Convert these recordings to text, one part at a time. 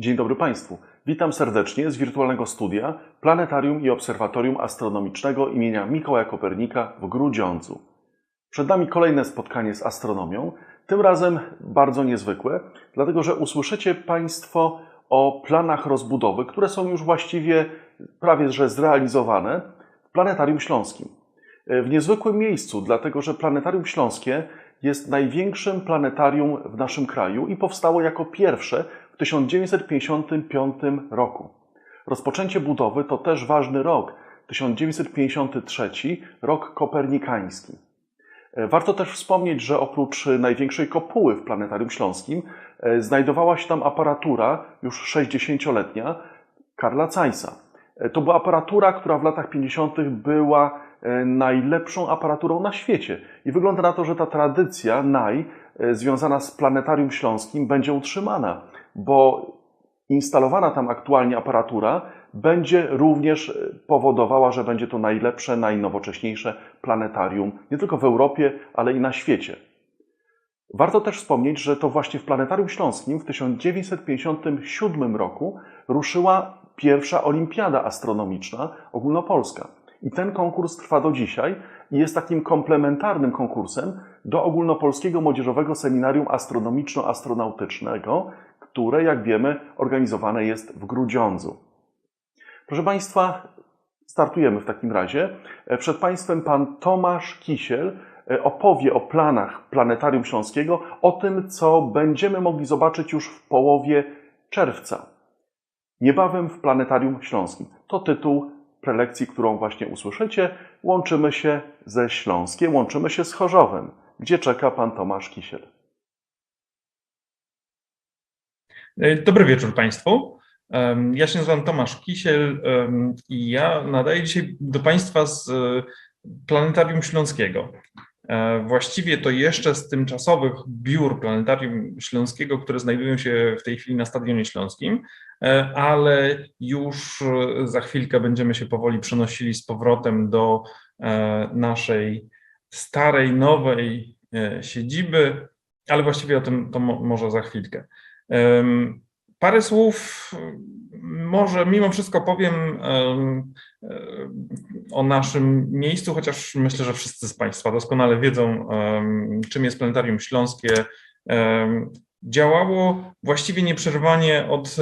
Dzień dobry Państwu. Witam serdecznie z wirtualnego studia Planetarium i Obserwatorium Astronomicznego imienia Mikołaja Kopernika w Grudziądzu. Przed nami kolejne spotkanie z astronomią, tym razem bardzo niezwykłe, dlatego że usłyszycie Państwo o planach rozbudowy, które są już właściwie prawie że zrealizowane w Planetarium Śląskim. W niezwykłym miejscu, dlatego że Planetarium Śląskie jest największym planetarium w naszym kraju i powstało jako pierwsze w 1955 roku. Rozpoczęcie budowy to też ważny rok 1953, rok kopernikański. Warto też wspomnieć, że oprócz największej kopuły w Planetarium Śląskim znajdowała się tam aparatura już 60-letnia Karla Zeissa. To była aparatura, która w latach 50. była najlepszą aparaturą na świecie. I wygląda na to, że ta tradycja NAI związana z Planetarium Śląskim będzie utrzymana, bo instalowana tam aktualnie aparatura będzie również powodowała, że będzie to najlepsze, najnowocześniejsze planetarium nie tylko w Europie, ale i na świecie. Warto też wspomnieć, że to właśnie w Planetarium Śląskim w 1957 roku ruszyła pierwsza olimpiada astronomiczna ogólnopolska. I ten konkurs trwa do dzisiaj i jest takim komplementarnym konkursem do ogólnopolskiego młodzieżowego seminarium astronomiczno-astronautycznego, które, jak wiemy, organizowane jest w Grudziądzu. Proszę Państwa, startujemy w takim razie. Przed Państwem pan Tomasz Kisiel opowie o planach Planetarium Śląskiego, o tym, co będziemy mogli zobaczyć już w połowie czerwca. Niebawem w Planetarium Śląskim. To tytuł prelekcji, którą właśnie usłyszycie. Łączymy się ze Śląskiem, łączymy się z Chorzowem, gdzie czeka pan Tomasz Kisiel. Dobry wieczór Państwu. Ja się nazywam Tomasz Kisiel i ja nadaję dzisiaj do Państwa z Planetarium Śląskiego. Właściwie to jeszcze z tymczasowych biur Planetarium Śląskiego, które znajdują się w tej chwili na Stadionie Śląskim, ale już za chwilkę będziemy się powoli przenosili z powrotem do naszej starej, nowej siedziby, ale właściwie o tym to może za chwilkę. Parę słów może mimo wszystko powiem o naszym miejscu, chociaż myślę, że wszyscy z Państwa doskonale wiedzą, czym jest Planetarium Śląskie. Działało właściwie nieprzerwanie od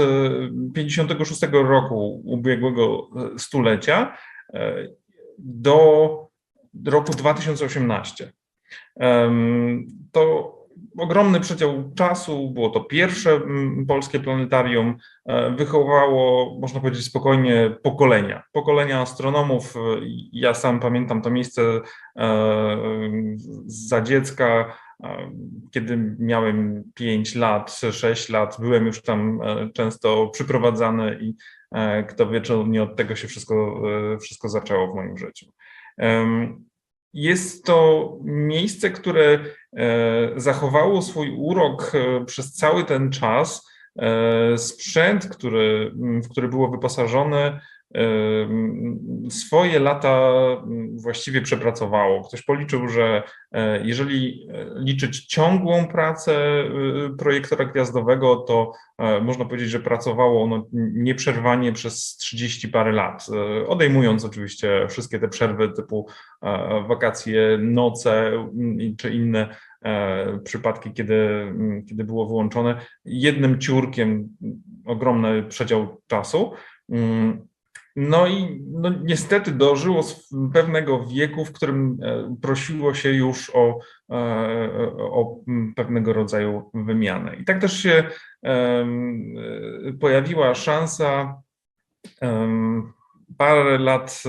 56 roku ubiegłego stulecia do roku 2018. To ogromny przedział czasu, było to pierwsze polskie planetarium, wychowało, można powiedzieć spokojnie, pokolenia. Pokolenia astronomów. Ja sam pamiętam to miejsce za dziecka, kiedy miałem 5 lat, 6 lat, byłem już tam często przyprowadzany i kto wie, czy nie od tego się wszystko, wszystko zaczęło w moim życiu. Jest to miejsce, które zachowało swój urok przez cały ten czas. Sprzęt, który, w który było wyposażone, swoje lata właściwie przepracowało. Ktoś policzył, że jeżeli liczyć ciągłą pracę projektora gwiazdowego, to można powiedzieć, że pracowało ono nieprzerwanie przez 30 parę lat, odejmując oczywiście wszystkie te przerwy typu wakacje, noce czy inne przypadki, kiedy, kiedy było wyłączone. Jednym ciurkiem ogromny przedział czasu. No i no, niestety dożyło pewnego wieku, w którym prosiło się już o, o pewnego rodzaju wymianę. I tak też się pojawiła szansa parę lat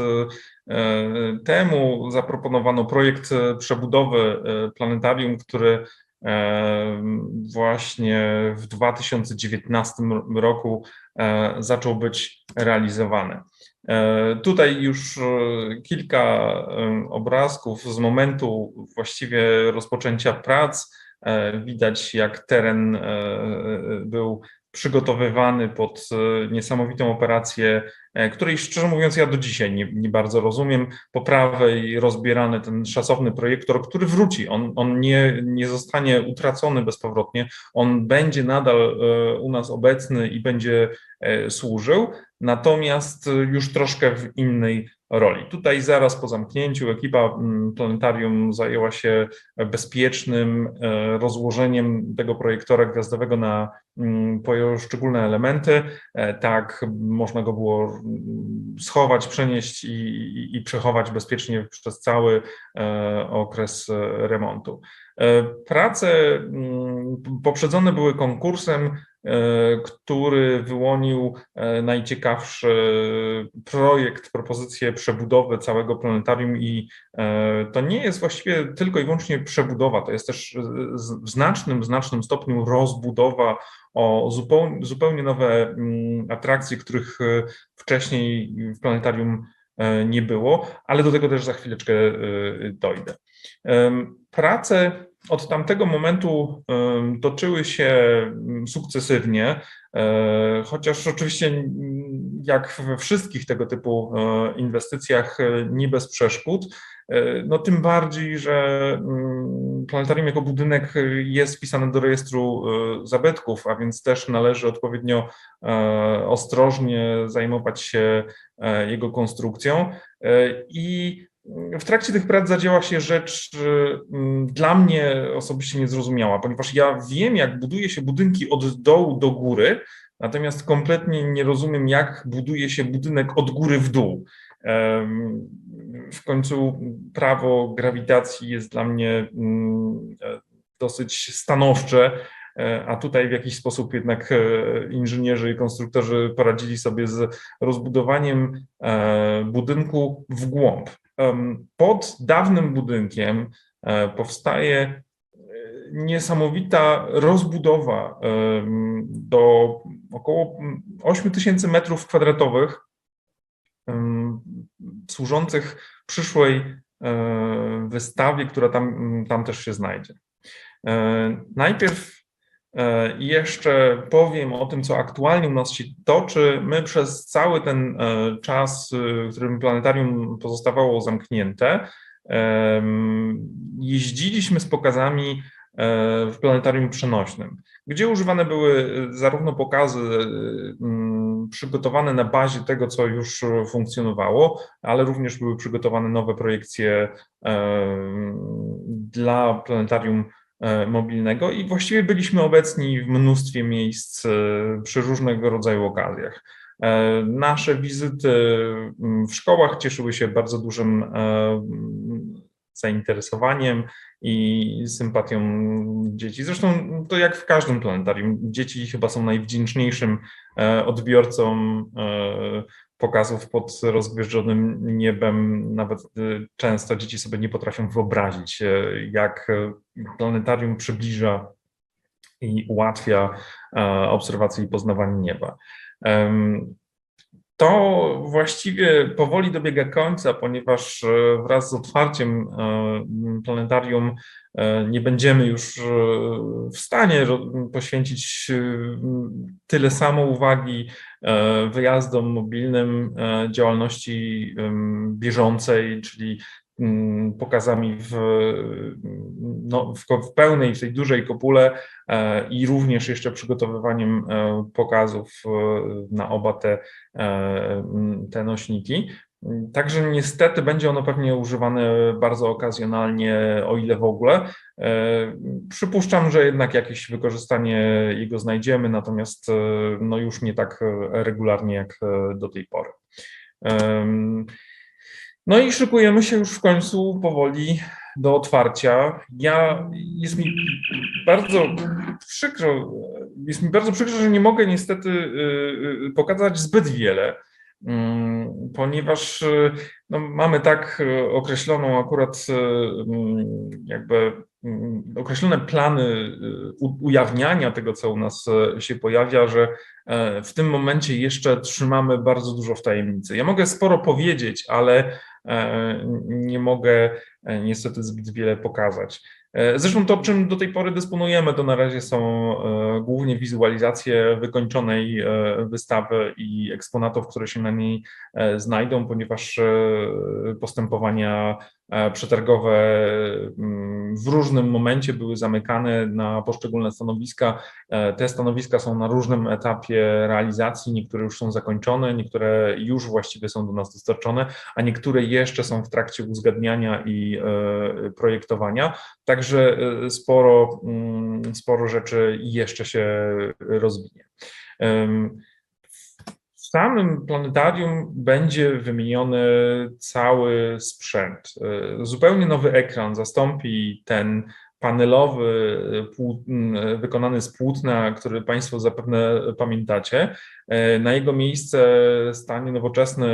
temu zaproponowano projekt przebudowy planetarium, który właśnie w 2019 roku zaczął być realizowany. Tutaj już kilka obrazków z momentu właściwie rozpoczęcia prac. Widać, jak teren był przygotowywany pod niesamowitą operację, której szczerze mówiąc ja do dzisiaj nie, nie bardzo rozumiem. Po prawej rozbierany ten szacowny projektor, który wróci. On, on nie, nie zostanie utracony bezpowrotnie. On będzie nadal u nas obecny i będzie służył, natomiast już troszkę w innej roli. Tutaj zaraz po zamknięciu ekipa mm, planetarium zajęła się bezpiecznym e, rozłożeniem tego projektora gwiazdowego na mm, poszczególne elementy. E, tak można go było mm, schować, przenieść i, i, i przechować bezpiecznie przez cały e, okres remontu. Prace poprzedzone były konkursem, który wyłonił e, najciekawszy projekt, propozycję przebudowy całego planetarium i e, to nie jest właściwie tylko i wyłącznie przebudowa, to jest też w znacznym, znacznym stopniu rozbudowa o zupełnie, zupełnie nowe mm, atrakcje, których wcześniej w planetarium nie było, ale do tego też za chwileczkę dojdę. Prace od tamtego momentu toczyły się mm, sukcesywnie, e, chociaż oczywiście jak we wszystkich tego typu e, inwestycjach e, nie bez przeszkód, no tym bardziej, że mm, planetarium jako budynek jest wpisane do rejestru zabytków, a więc też należy odpowiednio ostrożnie zajmować się jego konstrukcją. I w trakcie tych prac zadziała się rzecz dla mnie osobiście niezrozumiała, ponieważ ja wiem, jak buduje się budynki od dołu do góry, natomiast kompletnie nie rozumiem, jak buduje się budynek od góry w dół. W końcu prawo grawitacji jest dla mnie mm, dosyć stanowcze, e, a tutaj w jakiś sposób jednak e, inżynierzy i konstruktorzy poradzili sobie z rozbudowaniem e, budynku w głąb pod dawnym budynkiem powstaje niesamowita rozbudowa do około 8 tysięcy metrów kwadratowych, służących przyszłej e, wystawie, która tam, tam też się znajdzie. Najpierw E, jeszcze powiem o tym, co aktualnie u nas się toczy. My przez cały ten e, czas, e, w którym planetarium pozostawało zamknięte, jeździliśmy z pokazami w planetarium przenośnym, gdzie używane były zarówno pokazy przygotowane na bazie tego, co już funkcjonowało, ale również były przygotowane nowe projekcje dla planetarium E, mobilnego i właściwie byliśmy obecni w mnóstwie miejsc e, przy różnego rodzaju okazjach. E, nasze wizyty w szkołach cieszyły się bardzo dużym zainteresowaniem i sympatią dzieci. Zresztą to jak w każdym planetarium, dzieci chyba są najwdzięczniejszym odbiorcą pokazów pod rozgwieżdżonym niebem. Nawet y, często dzieci sobie nie potrafią wyobrazić, jak planetarium przybliża i ułatwia obserwację i poznawanie nieba. To właściwie powoli dobiega końca, ponieważ wraz z otwarciem planetarium nie będziemy już w stanie poświęcić tyle samo uwagi E, wyjazdom mobilnym, e, działalności bieżącej, czyli pokazami w, no, w, pełnej, w tej dużej kopule e, i również jeszcze przygotowywaniem pokazów na oba te, te nośniki. Także niestety będzie ono pewnie używane bardzo okazjonalnie, o ile w ogóle. E, przypuszczam, że jednak jakieś wykorzystanie jego znajdziemy, natomiast e, no już nie tak regularnie jak e, do tej pory. No i szykujemy się już w końcu powoli do otwarcia. Ja jest mi bardzo przykro, jest mi bardzo przykro, że nie mogę niestety pokazać zbyt wiele Mm, ponieważ y, no, mamy tak y, określoną akurat y, mm, jakby mm, określone plany ujawniania tego, co u nas się pojawia, że e, w tym momencie jeszcze trzymamy bardzo dużo w tajemnicy. Ja mogę sporo powiedzieć, ale nie mogę e, niestety zbyt wiele pokazać. E, Zresztą to, czym do tej pory dysponujemy, to na razie są e, głównie wizualizacje wykończonej e, wystawy i eksponatów, które się na niej e, znajdą, ponieważ e, postępowania e, przetargowe mm, w różnym momencie były zamykane na poszczególne stanowiska. E, Te stanowiska są na różnym etapie realizacji, niektóre już są zakończone, niektóre już właściwie są do nas dostarczone, a niektóre jeszcze są w trakcie uzgadniania i e, projektowania. Także e, sporo, mm, sporo rzeczy jeszcze się rozwinie. W samym planetarium będzie wymieniony cały sprzęt. E, Zupełnie nowy ekran zastąpi ten panelowy, e, m, wykonany z płótna, który Państwo zapewne pamiętacie. E, Na jego miejsce stanie nowoczesny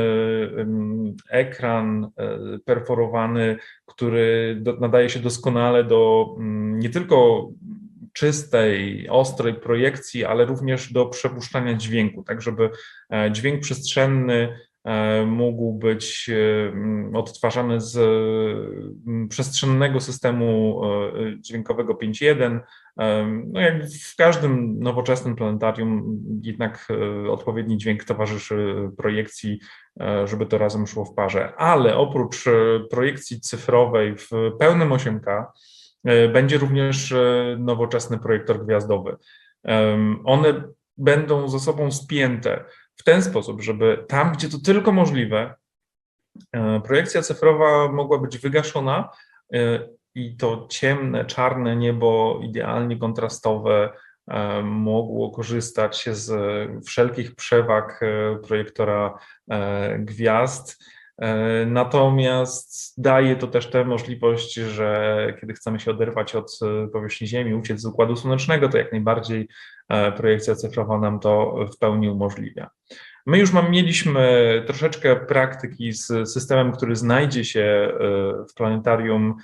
ekran e, perforowany, który nadaje się doskonale do nie tylko czystej, ostrej projekcji, ale również do przepuszczania dźwięku, tak żeby e, dźwięk przestrzenny e, mógł być e, odtwarzany z przestrzennego systemu dźwiękowego 5.1. E, No jak w każdym nowoczesnym planetarium, jednak odpowiedni dźwięk towarzyszy projekcji, żeby to razem szło w parze. Ale oprócz projekcji cyfrowej w pełnym 8K, E, Będzie również e, nowoczesny projektor gwiazdowy. One będą ze sobą spięte w ten sposób, żeby tam, gdzie to tylko możliwe, e, projekcja cyfrowa mogła być wygaszona e, i to ciemne, czarne niebo, idealnie kontrastowe, e, mogło korzystać z wszelkich przewag e, projektora e, gwiazd. E, Natomiast daje to też tę możliwość, że kiedy chcemy się oderwać od e, powierzchni Ziemi, uciec z Układu Słonecznego, to jak najbardziej e, projekcja cyfrowa nam to w pełni umożliwia. My już mam, mieliśmy troszeczkę praktyki z systemem, który znajdzie się w planetarium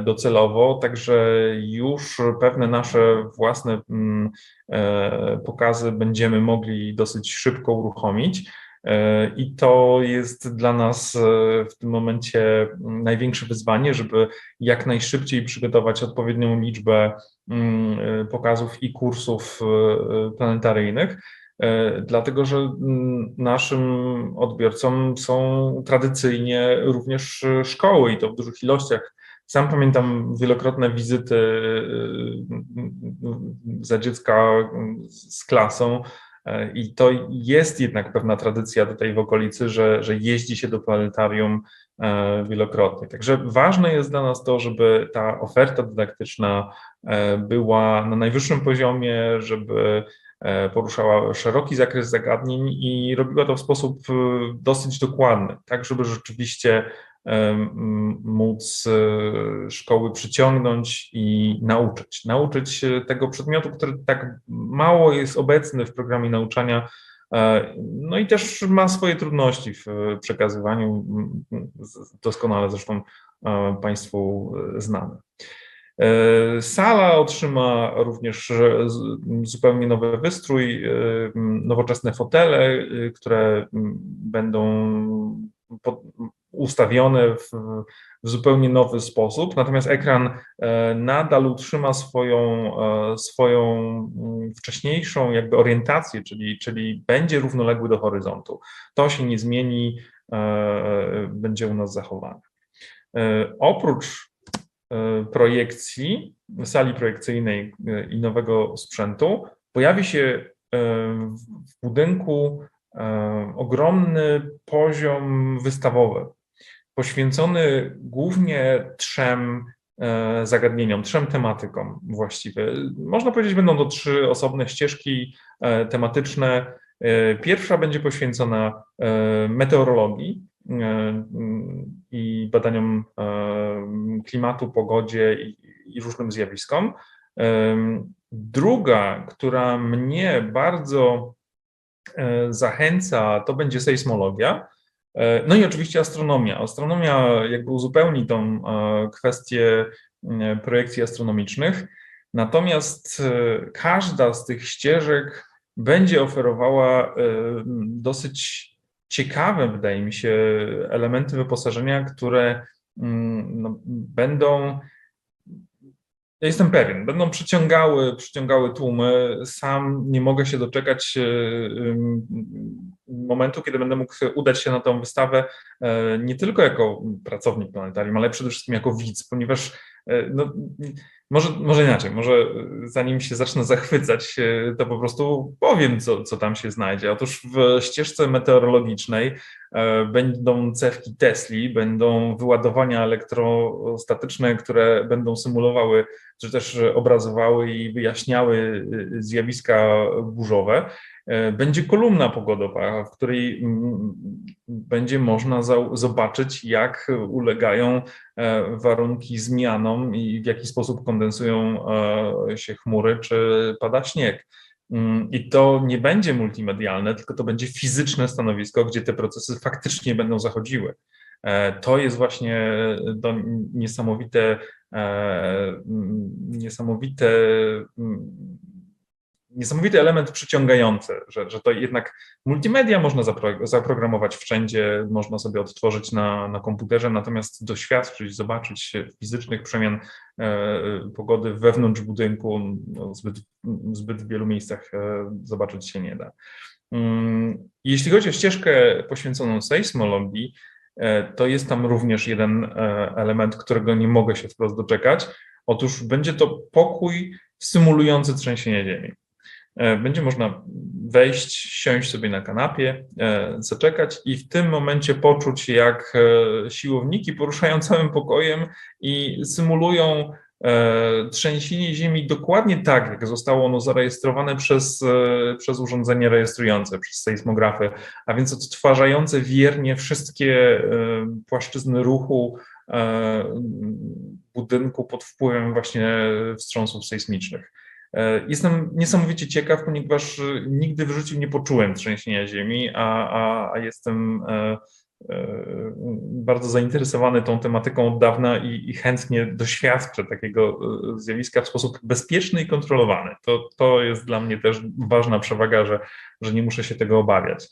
docelowo, także już pewne nasze własne mm, pokazy będziemy mogli dosyć szybko uruchomić. E, I to jest dla nas e, w tym momencie największe wyzwanie, żeby jak najszybciej przygotować odpowiednią liczbę mm, e, pokazów i kursów planetaryjnych, dlatego że mm, naszym odbiorcom są tradycyjnie również szkoły i to w dużych ilościach. Sam pamiętam wielokrotne wizyty za dziecka z klasą, I to jest jednak pewna tradycja tutaj w okolicy, że, że jeździ się do planetarium e, wielokrotnie. Także ważne jest dla nas to, żeby ta oferta dydaktyczna e, była na najwyższym poziomie, żeby e, poruszała szeroki zakres zagadnień i robiła to w sposób e, dosyć dokładny, tak żeby rzeczywiście móc e, szkoły przyciągnąć i nauczyć. Nauczyć się tego przedmiotu, który tak mało jest obecny w programie nauczania, e, no i też ma swoje trudności w przekazywaniu, doskonale zresztą e, Państwu znane. E, Sala otrzyma również e, zupełnie nowy wystrój, e, nowoczesne fotele, e, które będą ustawione w, w zupełnie nowy sposób, natomiast ekran e, nadal utrzyma swoją, e, swoją mm, wcześniejszą jakby orientację, czyli, czyli będzie równoległy do horyzontu. To się nie zmieni, e, będzie u nas zachowane. Oprócz projekcji, sali projekcyjnej i nowego sprzętu, pojawi się w budynku ogromny poziom wystawowy, poświęcony głównie trzem e, zagadnieniom, trzem tematykom właściwie. Można powiedzieć, będą to trzy osobne ścieżki e, tematyczne. E, Pierwsza będzie poświęcona meteorologii i badaniom klimatu, pogodzie i, różnym zjawiskom. Druga, która mnie bardzo zachęca, to będzie sejsmologia. E, No i oczywiście astronomia. Astronomia jakby uzupełni tą e, kwestię projekcji astronomicznych. Natomiast e, każda z tych ścieżek będzie oferowała dosyć ciekawe, wydaje mi się, elementy wyposażenia, które no, będą Ja jestem pewien, będą przyciągały, przyciągały tłumy. Sam nie mogę się doczekać momentu, kiedy będę mógł udać się na tą wystawę nie tylko jako pracownik planetarium, ale przede wszystkim jako widz, ponieważ no, może, może inaczej, może zanim się zacznę zachwycać, to po prostu powiem, co, co tam się znajdzie. Otóż w ścieżce meteorologicznej e, będą cewki Tesli, będą wyładowania elektrostatyczne, które będą symulowały, czy też obrazowały i wyjaśniały zjawiska burzowe. E, będzie kolumna pogodowa, w której będzie można zobaczyć, jak ulegają e, warunki zmianom i w jaki sposób kondensują e, się chmury, czy pada śnieg. Mm, I to nie będzie multimedialne, tylko to będzie fizyczne stanowisko, gdzie te procesy faktycznie będą zachodziły. To jest właśnie to niesamowite, niesamowite niesamowity element przyciągający, że, że to jednak multimedia można zapro, zaprogramować wszędzie, można sobie odtworzyć na, na komputerze, natomiast doświadczyć, zobaczyć fizycznych przemian e, pogody wewnątrz budynku no, zbyt, zbyt w wielu miejscach e, zobaczyć się nie da. Mm, jeśli chodzi o ścieżkę poświęconą sejsmologii, e, to jest tam również jeden e, element, którego nie mogę się wprost doczekać. Otóż będzie to pokój symulujący trzęsienie ziemi. E, będzie można wejść, siąść sobie na kanapie, e, zaczekać i w tym momencie poczuć, jak e, siłowniki poruszają całym pokojem i symulują trzęsienie ziemi dokładnie tak, jak zostało ono zarejestrowane przez, przez urządzenie rejestrujące, przez sejsmografy, a więc odtwarzające wiernie wszystkie płaszczyzny ruchu budynku pod wpływem właśnie wstrząsów sejsmicznych. E, jestem niesamowicie ciekaw, ponieważ e, nigdy w życiu nie poczułem trzęsienia ziemi, a, a, a jestem e, bardzo zainteresowany tą tematyką od dawna i, i, chętnie doświadczę takiego zjawiska w sposób bezpieczny i kontrolowany. To, to jest dla mnie też ważna przewaga, że, że nie muszę się tego obawiać.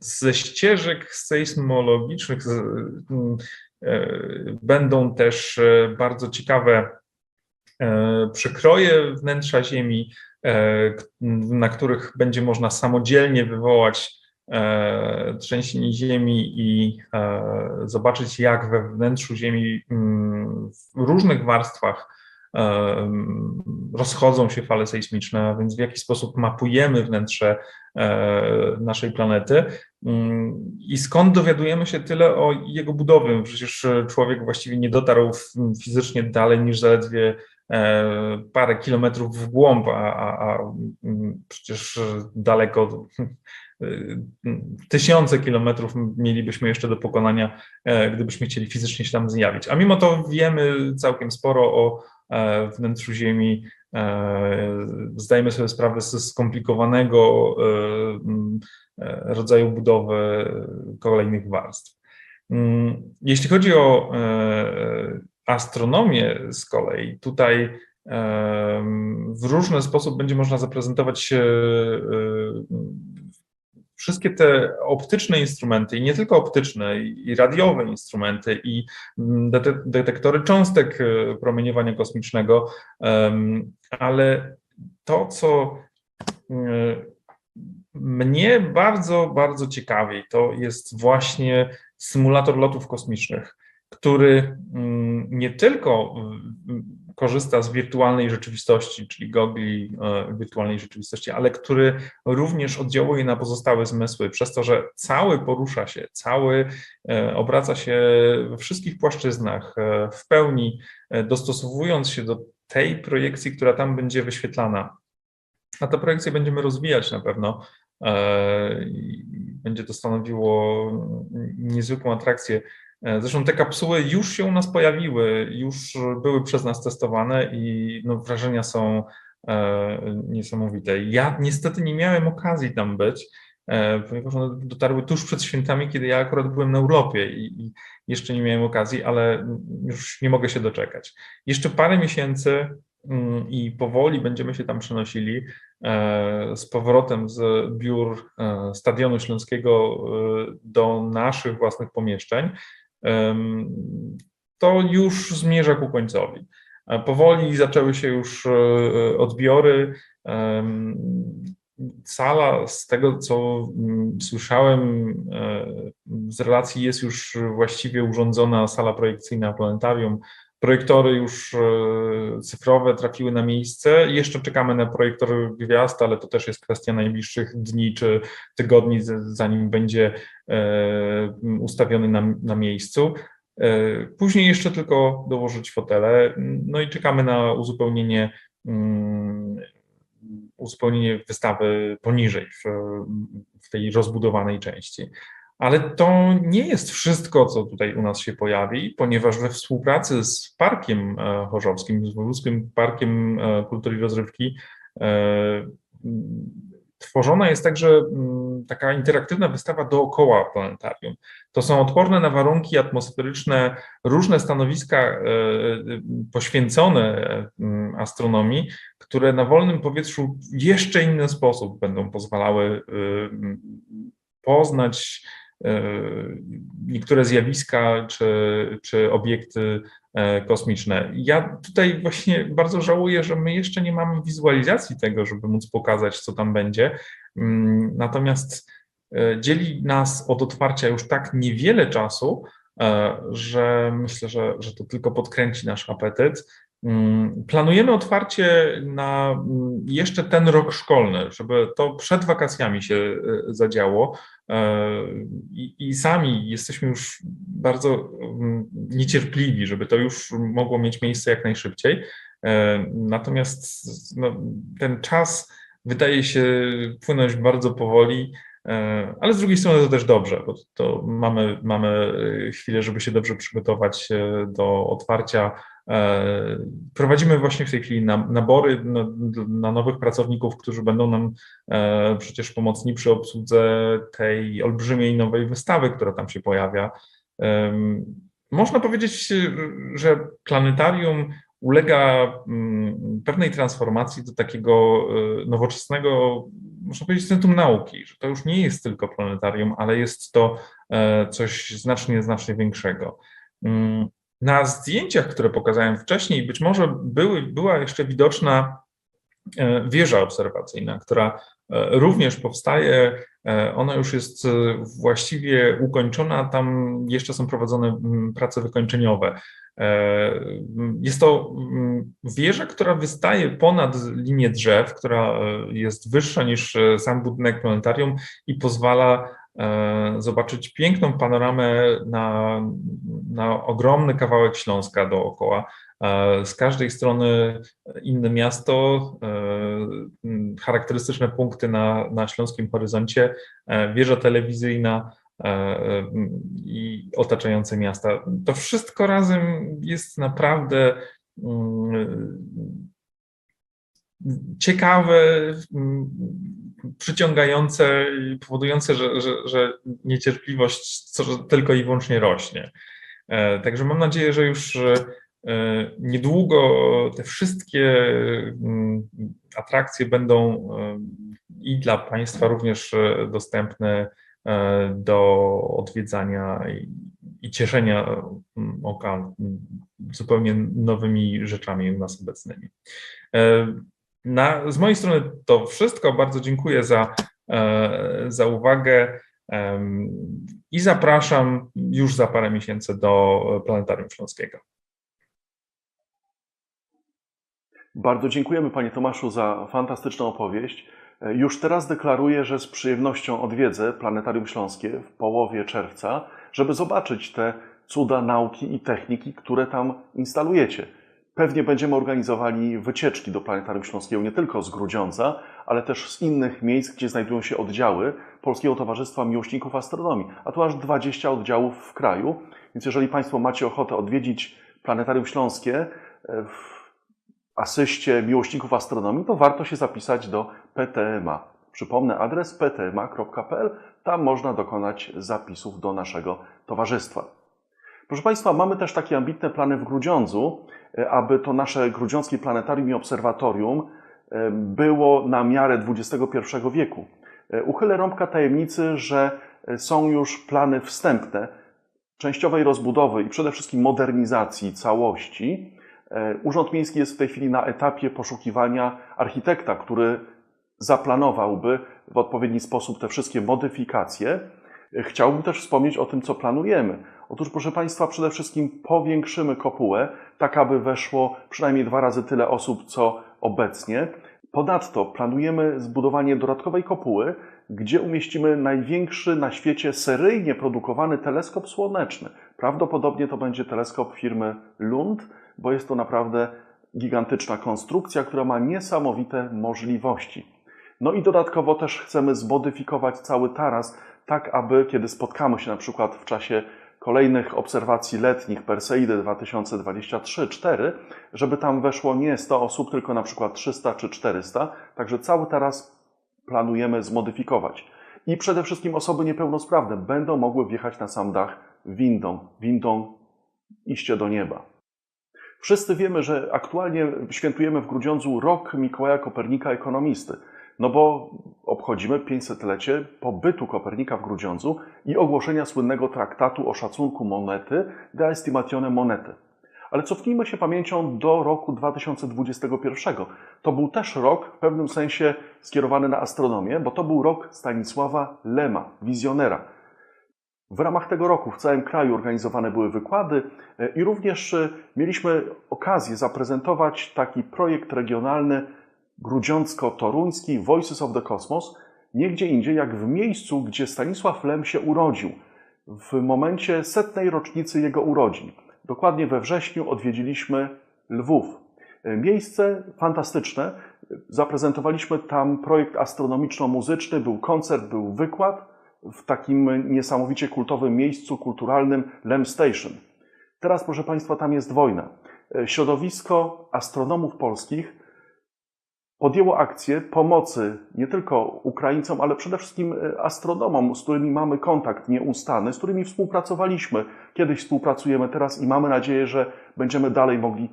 Ze ścieżek sejsmologicznych będą też bardzo ciekawe E, przekroje wnętrza Ziemi, e, na których będzie można samodzielnie wywołać e, trzęsienie Ziemi i zobaczyć, jak we wnętrzu Ziemi mm, w różnych warstwach rozchodzą się fale sejsmiczne, a więc w jaki sposób mapujemy wnętrze naszej planety mm, i skąd dowiadujemy się tyle o jego budowie. Przecież człowiek właściwie nie dotarł fizycznie dalej niż zaledwie E, parę kilometrów w głąb, a, a, a mm, przecież daleko e, tysiące kilometrów mielibyśmy jeszcze do pokonania, e, gdybyśmy chcieli fizycznie się tam zjawić. A mimo to wiemy całkiem sporo o wnętrzu Ziemi. Zdajemy sobie sprawę ze skomplikowanego rodzaju budowy kolejnych warstw. Mm, jeśli chodzi o astronomię z kolei tutaj w różny sposób będzie można zaprezentować e, wszystkie te optyczne instrumenty, i nie tylko optyczne, i radiowe instrumenty, i mm, detektory cząstek e, promieniowania kosmicznego, ale to, co e, mnie bardzo, bardzo ciekawi, to jest właśnie symulator lotów kosmicznych który mm, nie tylko korzysta z wirtualnej rzeczywistości, czyli gogli e, wirtualnej rzeczywistości, ale który również oddziałuje na pozostałe zmysły, przez to, że cały porusza się, cały e, obraca się we wszystkich płaszczyznach, e, w pełni dostosowując się do tej projekcji, która tam będzie wyświetlana. A tę projekcję będziemy rozwijać na pewno. Będzie to stanowiło niezwykłą atrakcję zresztą te kapsuły już się u nas pojawiły, już były przez nas testowane i no, wrażenia są e, niesamowite. Ja niestety nie miałem okazji tam być, e, ponieważ one dotarły tuż przed świętami, kiedy ja akurat byłem na urlopie i, i jeszcze nie miałem okazji, ale już nie mogę się doczekać. Jeszcze parę miesięcy mm, i powoli będziemy się tam przenosili z powrotem z biur Stadionu Śląskiego do naszych własnych pomieszczeń to już zmierza ku końcowi. Powoli zaczęły się już odbiory. Sala, z tego co mm, słyszałem z relacji, jest już właściwie urządzona sala projekcyjna planetarium. Projektory już e, cyfrowe trafiły na miejsce. Jeszcze czekamy na projektor gwiazd, ale to też jest kwestia najbliższych dni czy tygodni, zanim będzie e, ustawiony na, na miejscu. E, później jeszcze tylko dołożyć fotele. No i czekamy na uzupełnienie, mm, uzupełnienie wystawy poniżej w, w tej rozbudowanej części. Ale to nie jest wszystko, co tutaj u nas się pojawi, ponieważ we współpracy z Parkiem e, Chorzowskim, z Wojewódzkim Parkiem e, Kultury i Rozrywki, e, tworzona jest także taka interaktywna wystawa dookoła planetarium. To są odporne na warunki atmosferyczne różne stanowiska poświęcone astronomii, które na wolnym powietrzu w jeszcze inny sposób będą pozwalały poznać niektóre zjawiska czy, czy obiekty e, kosmiczne. Ja tutaj właśnie bardzo żałuję, że my jeszcze nie mamy wizualizacji tego, żeby móc pokazać, co tam będzie. Mm, natomiast e, dzieli nas od otwarcia już tak niewiele czasu, że myślę, że, że to tylko podkręci nasz apetyt. Mm, planujemy otwarcie na mm, jeszcze ten rok szkolny, żeby to przed wakacjami się zadziało. E, I, I, sami jesteśmy już bardzo mm, niecierpliwi, żeby to już mogło mieć miejsce jak najszybciej. E, natomiast no, ten czas wydaje się płynąć bardzo powoli, e, ale z drugiej strony to też dobrze, bo to mamy, mamy chwilę, żeby się dobrze przygotować do otwarcia prowadzimy właśnie w tej chwili nabory na, nowych pracowników, którzy będą nam e, przecież pomocni przy obsłudze tej olbrzymiej nowej wystawy, która tam się pojawia. Można powiedzieć, że planetarium ulega mm, pewnej transformacji do takiego e, nowoczesnego, można powiedzieć, centrum nauki, że to już nie jest tylko planetarium, ale jest to coś znacznie, znacznie większego. Mm, na zdjęciach, które pokazałem wcześniej, być może były, była jeszcze widoczna e, wieża obserwacyjna, która e, również powstaje. E, ona już jest właściwie ukończona. Tam jeszcze są prowadzone prace wykończeniowe. Jest to wieża, która wystaje ponad linię drzew, która jest wyższa niż sam budynek planetarium i pozwala zobaczyć piękną panoramę na, na ogromny kawałek Śląska dookoła. E, z każdej strony inne miasto, e, charakterystyczne punkty na, na śląskim horyzoncie, wieża telewizyjna i otaczające miasta. To wszystko razem jest naprawdę mm, ciekawe, przyciągające i powodujące, że, że, że niecierpliwość tylko i wyłącznie rośnie. E, także mam nadzieję, że już e, niedługo te wszystkie mm, atrakcje będą e, i dla Państwa również dostępne do odwiedzania i cieszenia mm, oka zupełnie nowymi rzeczami u nas obecnymi. Na, z mojej strony to wszystko. Bardzo dziękuję za, e, za uwagę i zapraszam już za parę miesięcy do Planetarium Śląskiego. Bardzo dziękujemy Panie Tomaszu za fantastyczną opowieść. E, już teraz deklaruję, że z przyjemnością odwiedzę Planetarium Śląskie w połowie czerwca, żeby zobaczyć te cuda nauki i techniki, które tam instalujecie. Pewnie będziemy organizowali wycieczki do Planetarium Śląskiego nie tylko z Grudziądza, ale też z innych miejsc, gdzie znajdują się oddziały Polskiego Towarzystwa Miłośników Astronomii, a tu aż 20 oddziałów w kraju. Więc jeżeli Państwo macie ochotę odwiedzić Planetarium Śląskie e, w asyście Miłośników Astronomii, to warto się zapisać do PTMA. Przypomnę adres ptma.pl, tam można dokonać zapisów do naszego towarzystwa. Proszę Państwa, mamy też takie ambitne plany w Grudziądzu, e, aby to nasze grudziąckie planetarium i obserwatorium e, było na miarę XXI wieku. E, uchylę rąbka tajemnicy, że są już plany wstępne częściowej rozbudowy i przede wszystkim modernizacji całości, Urząd Miejski jest w tej chwili na etapie poszukiwania architekta, który zaplanowałby w odpowiedni sposób te wszystkie modyfikacje. Chciałbym też wspomnieć o tym, co planujemy. Otóż, proszę Państwa, przede wszystkim powiększymy kopułę, tak aby weszło przynajmniej dwa razy tyle osób, co obecnie. Ponadto planujemy zbudowanie dodatkowej kopuły, gdzie umieścimy największy na świecie seryjnie produkowany teleskop słoneczny. Prawdopodobnie to będzie teleskop firmy Lund, bo jest to naprawdę gigantyczna konstrukcja, która ma niesamowite możliwości. No i dodatkowo też chcemy zmodyfikować cały taras, tak aby kiedy spotkamy się na przykład w czasie kolejnych obserwacji letnich Perseidy 2023-4, żeby tam weszło nie 100 osób, tylko na przykład 300 czy 400. Także cały taras planujemy zmodyfikować. I przede wszystkim osoby niepełnosprawne będą mogły wjechać na sam dach windą, windą iście do nieba. Wszyscy wiemy, że aktualnie świętujemy w Grudziądzu rok Mikołaja Kopernika ekonomisty. No bo obchodzimy 500-lecie pobytu Kopernika w Grudziądzu i ogłoszenia słynnego traktatu o szacunku monety de estimatione monety. Ale cofnijmy się pamięcią do roku 2021. To był też rok w pewnym sensie skierowany na astronomię, bo to był rok Stanisława Lema, wizjonera. W ramach tego roku w całym kraju organizowane były wykłady e, i również e, mieliśmy okazję zaprezentować taki projekt regionalny grudziącko-toruński Voices of the Cosmos, nie gdzie indziej jak w miejscu, gdzie Stanisław Lem się urodził, w momencie setnej rocznicy jego urodzin. Dokładnie we wrześniu odwiedziliśmy Lwów. Miejsce fantastyczne. Zaprezentowaliśmy tam projekt astronomiczno-muzyczny, był koncert, był wykład w takim niesamowicie kultowym miejscu kulturalnym Lem Station. Teraz, proszę Państwa, tam jest wojna. Środowisko astronomów polskich podjęło akcję pomocy nie tylko Ukraińcom, ale przede wszystkim e, astronomom, z którymi mamy kontakt nieustanny, z którymi współpracowaliśmy. Kiedyś współpracujemy teraz i mamy nadzieję, że będziemy dalej mogli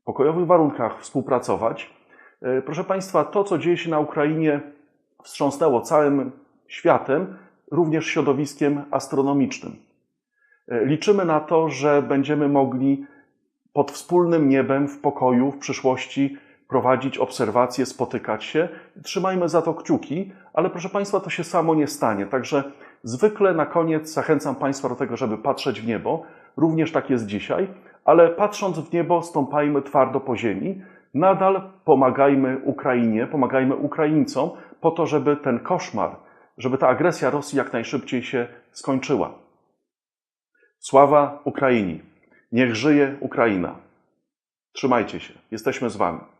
w pokojowych warunkach współpracować. E, proszę Państwa, to, co dzieje się na Ukrainie, wstrząsnęło całym światem, również środowiskiem astronomicznym. E, liczymy na to, że będziemy mogli pod wspólnym niebem w pokoju w przyszłości prowadzić obserwacje, spotykać się. Trzymajmy za to kciuki, ale proszę Państwa, to się samo nie stanie. Także zwykle na koniec zachęcam Państwa do tego, żeby patrzeć w niebo. Również tak jest dzisiaj, ale patrząc w niebo, stąpajmy twardo po ziemi. Nadal pomagajmy Ukrainie, pomagajmy Ukraińcom po to, żeby ten koszmar, żeby ta agresja Rosji jak najszybciej się skończyła. Sława Ukrainii. Niech żyje Ukraina. Trzymajcie się. Jesteśmy z Wami.